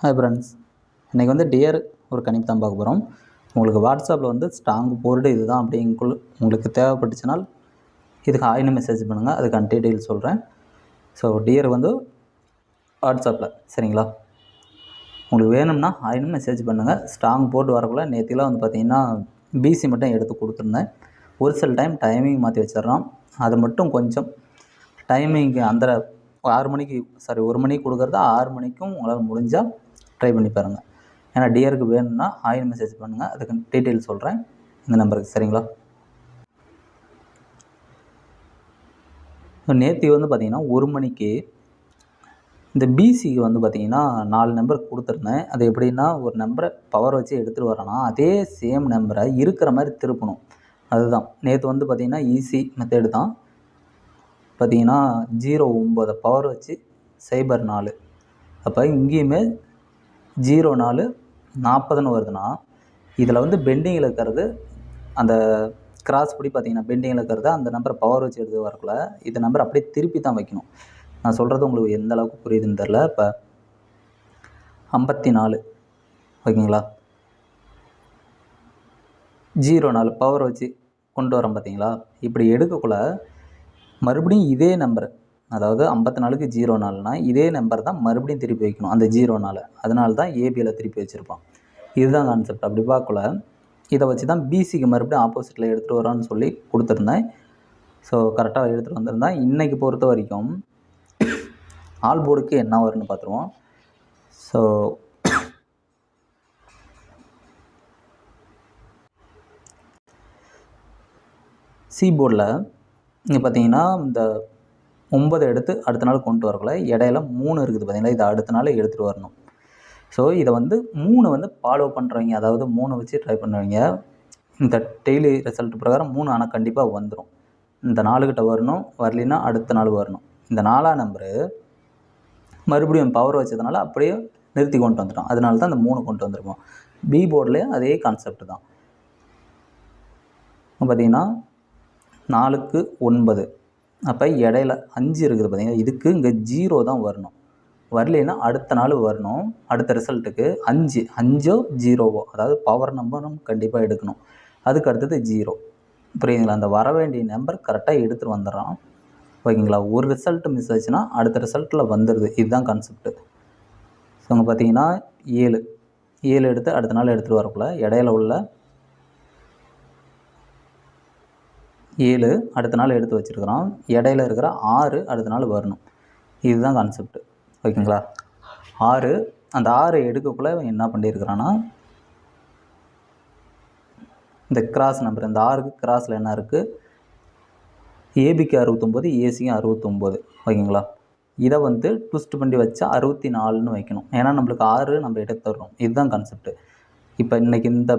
Hi friends இன்றைக்கி வந்து dear ஒரு கணிப்பு தான் பார்க்க போகிறோம் உங்களுக்கு வாட்ஸ்அப்பில் வந்து ஸ்ட்ராங் போர்டு இதுதான் அப்படிங்குள்ள உங்களுக்கு தேவைப்பட்டுச்சுனால் இதுக்கு ஆயின்னு மெசேஜ் பண்ணுங்கள் அதுக்கான டீட்டெயில் சொல்கிறேன் ஸோ டியர் வந்து வாட்ஸ்அப்பில் சரிங்களா? உங்களுக்கு வேணும்னா ஆயினும் மெசேஜ் பண்ணுங்கள் ஸ்ட்ராங் போர்டு வரக்குள்ள நேற்றுலாம் வந்து பார்த்தீங்கன்னா பிசி மட்டும் எடுத்து கொடுத்துருந்தேன். ஒரு சில டைம் டைமிங் மாற்றி வச்சிடுறோம். அது மட்டும் கொஞ்சம் டைமிங்க்கு அந்த ஆறு மணிக்கு சாரி ஒரு மணிக்கு கொடுக்குறத ஆறு மணிக்கும் உங்களால் முடிஞ்சால் ட்ரை பண்ணி பாருங்கள் ஏன்னா டியருக்கு வேணும்னா ஆயில் மெசேஜ் பண்ணுங்கள் அதுக்கு டீட்டெயில் சொல்கிறேன் இந்த நம்பருக்கு சரிங்களா? நேற்று வந்து பார்த்திங்கன்னா ஒரு மணிக்கு இந்த பிசிக்கு வந்து பார்த்திங்கன்னா நாலு நம்பர் கொடுத்துருந்தேன். அது எப்படின்னா ஒரு நம்பரை பவர் வச்சு எடுத்துகிட்டு வரேன்னா அதே சேம் நம்பரை இருக்கிற மாதிரி திருப்பணும். அதுதான். நேற்று வந்து பார்த்திங்கன்னா ஈஸி மெத்தேடு தான். பார்த்தீங்கன்னா ஜீரோ ஒம்பது பவர் வச்சு சைபர் நாலு. அப்போ இங்கேயுமே ஜீரோ நாலு நாற்பதுன்னு வருதுன்னா இதில் வந்து பெண்டிங்கில் இருக்கிறது அந்த கிராஸ் படி பார்த்தீங்கன்னா பெண்டிங்கில் இருக்கிறத அந்த நம்பரை பவர் வச்சு எடுத்து வரக்குள்ள இந்த நம்பர் அப்படியே திருப்பி தான் வைக்கணும். நான் சொல்கிறது உங்களுக்கு எந்த அளவுக்கு புரியுதுன்னு தெரில இப்போ ஐம்பத்தி நாலு ஓகேங்களா? ஜீரோ நாலு பவர் வச்சு கொண்டு வரோம் பார்த்தீங்களா? இப்படி எடுக்கக்குள்ள மறுபடியும் இதே நம்பர் அதாவது ஐம்பத்தி நாலுக்கு ஜீரோ நாலுனா இதே நம்பர் தான் மறுபடியும் திருப்பி வைக்கணும் அந்த ஜீரோ நாலு அதனால தான் ஏபியில் திருப்பி வச்சுருப்பான். இதுதான் கான்செப்ட் அப்படி பார்க்கல. இதை வச்சு தான் பிசிக்கு மறுபடியும் ஆப்போசிட்டில் எடுத்துகிட்டு வரோன்னு சொல்லி கொடுத்துருந்தேன். ஸோ கரெக்டாக எடுத்துகிட்டு வந்திருந்தேன் இன்றைக்கி பொறுத்த வரைக்கும் ஆல் போர்டுக்கு என்ன வரும்னு பார்த்துருவோம். ஸோ சி போர்டில் இங்கே பார்த்தீங்கன்னா இந்த ஒன்பது எடுத்து அடுத்த நாள் கொண்டு வரக்குள்ள இடையில மூணு இருக்குது பார்த்தீங்களா இதை அடுத்த நாள் எடுத்துகிட்டு வரணும். ஸோ இதை வந்து மூணு வந்து ஃபாலோ பண்ணுறவங்க அதாவது மூணு வச்சு ட்ரை பண்ணுறவங்க இந்த டெய்லி ரிசல்ட் பிரகாரம் மூணு ஆனால் கண்டிப்பாக வந்துடும் இந்த நாலுக்கிட்ட வரணும் வரலின்னா அடுத்த நாள் வரணும். இந்த நாலாம் நம்பரு மறுபடியும் பவர் வச்சதுனால அப்படியே நிறுத்தி கொண்டு வந்துட்டோம். அதனால தான் அந்த மூணு கொண்டு வந்திருக்கோம். பி போர்ட்லேயும் அதே கான்செப்ட் தான். பார்த்தீங்கன்னா நாலுக்கு ஒன்பது. அப்போ இடையில அஞ்சு இருக்குது பார்த்தீங்கன்னா இதுக்கு இங்கே ஜீரோ தான் வரணும். வரலைன்னா அடுத்த நாள் வரணும். அடுத்த ரிசல்ட்டுக்கு அஞ்சு. அஞ்சோ ஜீரோவோ அதாவது பவர் நம்பரும் கண்டிப்பாக எடுக்கணும். அதுக்கு அடுத்தது ஜீரோ புரியுதுங்களா? அந்த வர வேண்டிய நம்பர் கரெக்டாக எடுத்துகிட்டு வந்துடுறான். ஓகேங்களா? ஒரு ரிசல்ட் மிஸ் ஆச்சுன்னா அடுத்த ரிசல்ட்டில் வந்துடுது. இதுதான் கான்செப்ட்டு ஸோ அங்கே பார்த்தீங்கன்னா ஏழு. ஏழு எடுத்து அடுத்த நாள் எடுத்துகிட்டு வரக்குள்ள இடையில உள்ள ஏழு அடுத்த நாள் எடுத்து வச்சுருக்குறோம். இடையில இருக்கிற ஆறு அடுத்த நாள் வரணும். இதுதான் கான்செப்ட் ஓகேங்களா? ஆறு அந்த ஆறு எடுக்கக்குள்ளே இவன் என்ன பண்ணியிருக்கிறான்னா இந்த கிராஸ் நம்பர் இந்த ஆறுக்கு கிராஸில் என்ன இருக்குது ஏபிக்கு அறுபத்தொம்போது ஏசியும் அறுபத்தொம்போது. ஓகேங்களா? இதை வந்து ட்விஸ்ட் பண்ணி வச்சா அறுபத்தி நாலுன்னு வைக்கணும். ஏன்னா நம்மளுக்கு ஆறு நம்ம எடுத்துடுறோம் இதுதான் கான்செப்ட்டு இப்போ இன்றைக்கி இந்த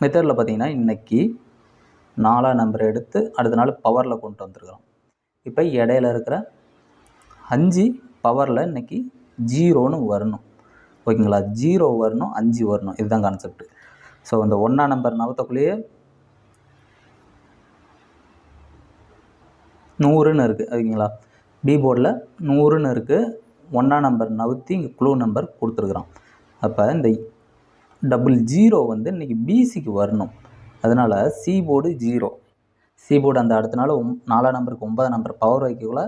மெத்தடில் பார்த்தீங்கன்னா இன்றைக்கி நாலாம் நம்பர் எடுத்து அடுத்த நாள் பவரில் கொண்டு வந்துருக்குறோம். இப்போ இடையில இருக்கிற அஞ்சு பவரில் இன்றைக்கி ஜீரோன்னு வரணும். ஓகேங்களா? ஜீரோ வரணும் அஞ்சு வரணும். இதுதான் கான்செப்ட் ஸோ இந்த ஒன்றா நம்பர் நவத்தக்குள்ளேயே நூறுன்னு இருக்குது ஓகேங்களா? பி போர்டில் நூறுன்னு இருக்குது ஒன்றா நம்பர் நவுத்தி இங்கே க்ளூ நம்பர் கொடுத்துருக்குறான் அப்போ இந்த டபுள் ஜீரோ வந்து இன்றைக்கி பிசிக்கு வரணும். அதனால் C board zero C board அந்த அடுத்த நாள் நாலாம் நம்பருக்கு ஒன்பதாம் நம்பர் பவர் வைக்கக்குள்ள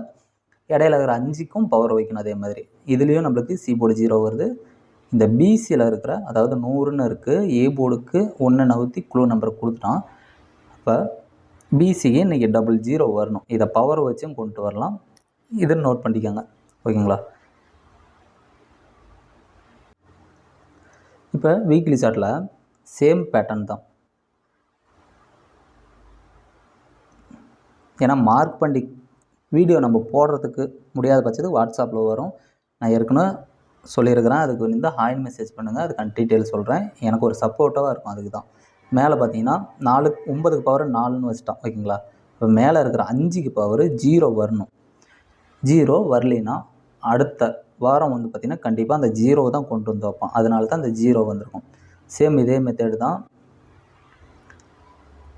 இடையில இருக்கிற அஞ்சுக்கும் பவர் வைக்கணும் அதே மாதிரி. இதுலேயும் நம்மளுக்கு சி போர்டு ஜீரோ வருது. இந்த பிசியில் இருக்கிற அதாவது நூறுன்னு இருக்குது ஏ போர்டுக்கு ஒன்று நவுத்தி குழு நம்பர் கொடுத்துட்டான் இப்போ பிசிக்கு இன்றைக்கி டபுள் ஜீரோ வரணும். இதை பவர் வச்சும் கொண்டு வரலாம். இதை நோட் பண்ணிக்கோங்க. ஓகேங்களா? இப்போ வீக்லி சார்ட்டில் சேம் பேட்டர்ன் தான். ஏன்னா மார்க் பண்ணி வீடியோ நம்ம போடுறதுக்கு முடியாத பட்சத்துக்கு வாட்ஸ்அப்பில் வரும். நான் ஏற்கனவே சொல்லியிருக்கிறேன். அதுக்கு வந்து ஹாய் மெசேஜ் பண்ணுங்கள் அதுக்கான டீட்டெயில் சொல்கிறேன் எனக்கு ஒரு சப்போர்ட்டாக இருக்கும் அதுக்கு தான் மேலே பார்த்தீங்கன்னா நாலு ஒன்பதுக்கு பவர் நாலுன்னு வச்சுட்டான் ஓகேங்களா? இப்போ மேலே இருக்கிற அஞ்சுக்கு பவர் ஜீரோ வரணும். ஜீரோ வரலின்னா அடுத்த வாரம் வந்து பார்த்திங்கன்னா கண்டிப்பாக அந்த ஜீரோ தான் கொண்டு வந்து வைப்பான். அதனால தான் அந்த ஜீரோ வந்திருக்கும். சேம் இதே மெத்தேடு தான்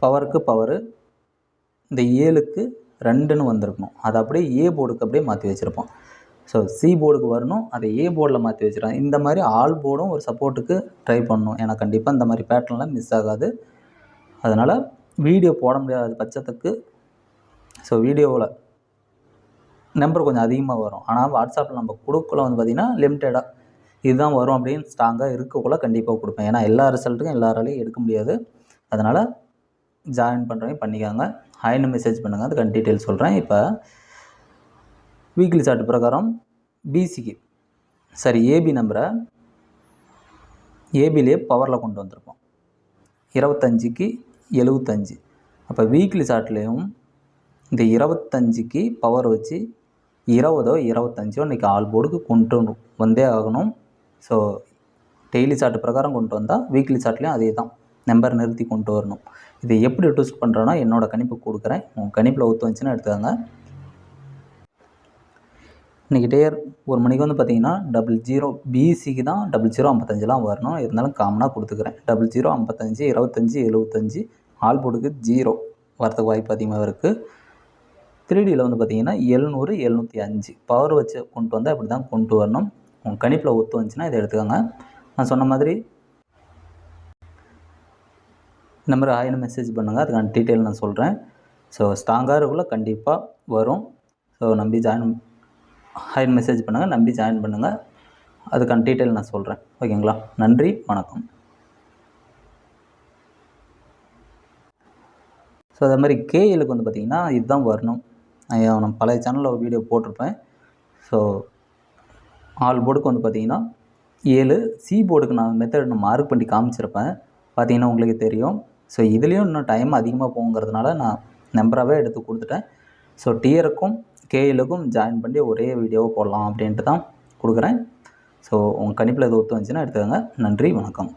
பவருக்கு பவரு இந்த ஏழுக்கு ரெண்டுன்னு வந்திருக்கணும். அதை அப்படியே ஏ போர்டுக்கு அப்படியே மாற்றி வச்சுருப்போம். ஸோ சி போர்டுக்கு வரணும் அதை ஏ போர்டில் மாற்றி வச்சுருக்காங்க இந்த மாதிரி ஆல் போர்டும் ஒரு சப்போர்ட்டுக்கு ட்ரை பண்ணணும். ஏன்னா கண்டிப்பாக இந்த மாதிரி பேட்டர்ன்லாம் மிஸ் ஆகாது. அதனால் வீடியோ போட முடியாத பட்சத்துக்கு ஸோ வீடியோவில் நம்பர் கொஞ்சம் அதிகமாக வரும். ஆனால் வாட்ஸ்அப்பில் நம்ம கொடுக்கல வந்து பார்த்திங்கன்னா லிமிட்டடாக இதுதான் வரும் அப்படின்னு ஸ்ட்ராங்காக இருக்கக்குள்ள கண்டிப்பாக கொடுப்பேன். ஏன்னா எல்லா ரிசல்ட்டுக்கும் எல்லாராலையும் எடுக்க முடியாது. அதனால் ஜாயின் பண்ணுறவங்க பண்ணிக்காங்க. ஹாய்னு மெசேஜ் பண்ணுங்கள் அதுக்கான டீட்டெயில் சொல்கிறேன் இப்போ வீக்லி சார்ட் பிரகாரம் பிசிக்கு சரி ஏபி நம்பரை ஏபிலே பவரில் கொண்டு வந்திருப்போம். இருபத்தஞ்சிக்கு எழுபத்தஞ்சி. அப்போ வீக்லி சார்ட்லேயும் இந்த இருபத்தஞ்சிக்கு பவர் வச்சு இருபதோ இருபத்தஞ்சோ இன்றைக்கி ஆல் போர்டுக்கு கொண்டு வந்தே ஆகணும். ஸோ டெய்லி சார்ட் பிரகாரம் கொண்டு வந்தால் வீக்லி சார்ட்லேயும் அதே தான் நம்பர் நிறுத்தி கொண்டு வரணும். இது எப்படி டூஸ்ட் பண்ணுறோன்னா என்னோடய கணிப்பு கொடுக்குறேன். உங்கள் கணிப்பில் ஒத்து வந்துச்சுன்னா எடுத்துக்கோங்க. இன்றைக்கி டேர் ஒரு மணிக்கு வந்து பார்த்தீங்கன்னா டபுள் ஜீரோ பிசிக்கு தான் டபுள் ஜீரோ ஐம்பத்தஞ்சுலாம் வரணும். இருந்தாலும் காமனாக கொடுத்துக்கிறேன். டபுள் ஜீரோ ஐம்பத்தஞ்சு இருபத்தஞ்சி எழுபத்தஞ்சி ஆல் போர்டுக்கு ஜீரோ வரதுக்கு வாய்ப்பு அதிகமாக இருக்குது த்ரீடியில் வந்து பார்த்தீங்கன்னா எழுநூறு எழுநூற்றி அஞ்சு. பவர் வச்சு கொண்டு வந்தால் இப்படி தான் கொண்டு வரணும். உங்கள் கணிப்பில் ஒத்து வந்துச்சுன்னா இதை எடுத்துக்கோங்க. நான் சொன்ன மாதிரி இந்த மாதிரி ஆயிரம் மெசேஜ் பண்ணுங்கள் அதுக்கான டீட்டெயில் நான் சொல்கிறேன் ஸோ ஸ்ட்ராங்காக இருக்குள்ள கண்டிப்பாக வரும். ஸோ நம்பி ஜாயின் ஹாயின் மெசேஜ் பண்ணுங்கள் நம்பி ஜாயின் பண்ணுங்கள் அதுக்கான டீட்டெயில் நான் சொல்கிறேன் ஓகேங்களா நன்றி வணக்கம். ஸோ அதே மாதிரி கேஎலுக்கு வந்து பார்த்திங்கன்னா இதுதான் வரணும். நான் பழைய சேனலில் ஒரு வீடியோ போட்டிருப்பேன். ஸோ ஆல் போர்டுக்கு வந்து பார்த்திங்கன்னா ஏழு சி போர்டுக்கு நான் மெத்தட் நான் மார்க் பண்ணி காமிச்சிருப்பேன். பார்த்தீங்கன்னா உங்களுக்கு தெரியும். ஸோ இதுலேயும் இன்னும் டைம் அதிகமாக போங்கிறதுனால நான் நம்பராகவே எடுத்து கொடுத்துட்டேன். ஸோ டியருக்கும் கேஎலுக்கும் ஜாயின் பண்ணி ஒரே வீடியோவை போடலாம் அப்படின்ட்டு தான் கொடுக்குறேன். ஸோ உங்கள் கணிப்பில் எது ஒத்து வந்துச்சுன்னா எடுத்துக்கோங்க. நன்றி வணக்கம்.